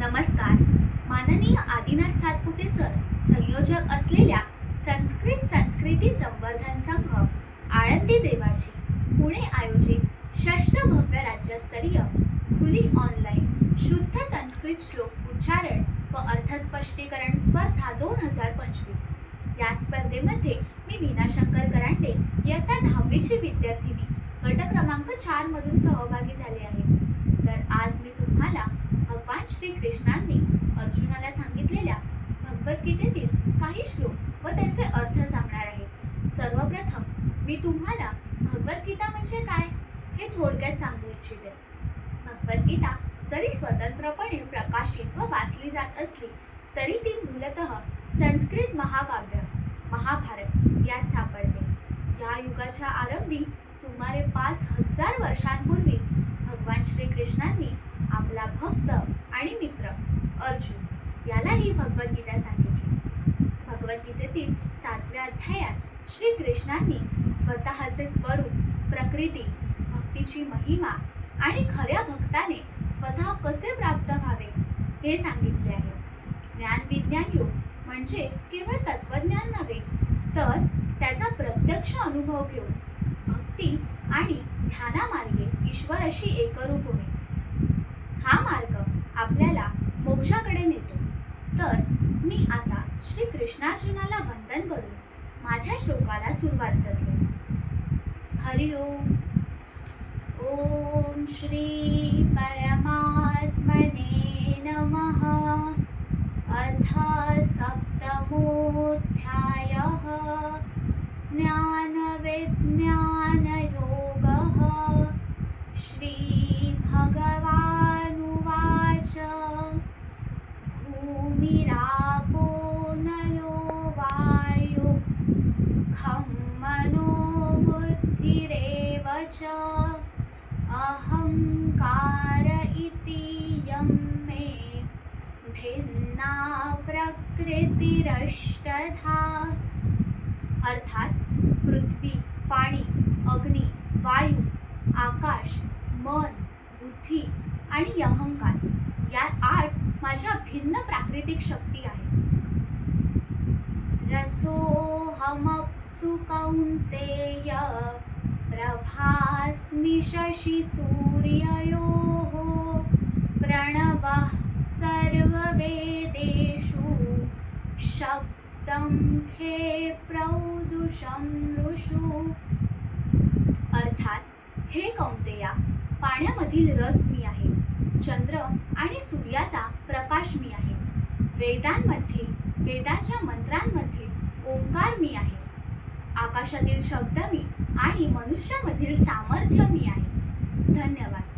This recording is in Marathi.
नमस्कार. माननीय आदिनाथ सातपुते सर संयोजक असलेल्या संस्कृत संस्कृती संवर्धन संघ आळंदी देवाची पुणे आयोजित षष्ठ भव्य राज्यस्तरीय खुली ऑनलाईन शुद्ध संस्कृत श्लोक उच्चारण व अर्थस्पष्टीकरण स्पर्धा दोन हजार पंचवीस. या स्पर्धेमध्ये मी विनाशंकर करांडे इयत्ता दहावीची विद्यार्थिनी गट क्रमांक चारमधून सहभागी झाले आहे. तर आज मी तुम्हाला भगवान श्री कृष्णांनी अर्जुनाला सांगितलेल्या भगवद्गीतेतील काही श्लोक व त्याचे अर्थ सांगणार आहे. सर्वप्रथम मी तुम्हाला भगवद्गीता म्हणजे काय हे थोडक्यात सांगू इच्छिते. भगवद्गीता जरी स्वतंत्रपणे प्रकाशित व वाचली जात असली तरी ती मूलतः संस्कृत महाकाव्य महाभारत यात सापडते. या युगाच्या आरंभी सुमारे पाच हजार वर्षांपूर्वी भगवान श्रीकृष्णांनी आपला भक्त आणि मित्र अर्जुन. यालाही भगवद्गीता सांगितली. भगवद्गीतेतील सातव्या अध्यायात श्रीकृष्णांनी स्वतःचे स्वरूप प्रकृती भक्तीची महिमा आणि खऱ्या भक्ताने स्वतः कसे प्राप्त व्हावे हे सांगितले आहे. ज्ञान विज्ञान योग म्हणजे केवळ तत्वज्ञान नव्हे तर त्याचा प्रत्यक्ष अनुभव घेऊन भक्ती आणि ध्यानामार्गे ईश्वराशी एकरूप होणे. हा मार्ग आपल्याला मोक्षाकडे नेतो. तर मी आता श्री कृष्णार्जुनाला वंदन करून माझ्या श्लोकाला सुरुवात करतो. हरि ओम. ओम श्री मनोबुद्धिरेव च अहङ्कार इति यं मे भिन्ना प्रकृतिरष्टधा। अर्थात पृथ्वी पाणी अग्नी वायू आकाश मन बुद्धी आणि अहंकार या आठ माझ्या भिन्न प्राकृतिक शक्ती आहेत. रसो कौन्तेय प्रभास्मि शशिसूर्ययोः प्रणवः सर्ववेदेषु शब्दं खे प्रौदुषं ऋषु। अर्थात हे कौंतेया पाण्यामधील रस मी आहे चंद्र आणि सूर्याचा प्रकाश मी आहे. वेदांमधील वेदांच्या मंत्रांमधील ओंकार मी आहे. आकाशातील शब्द मी आणि मनुष्यामधील सामर्थ्य मी आहे. धन्यवाद.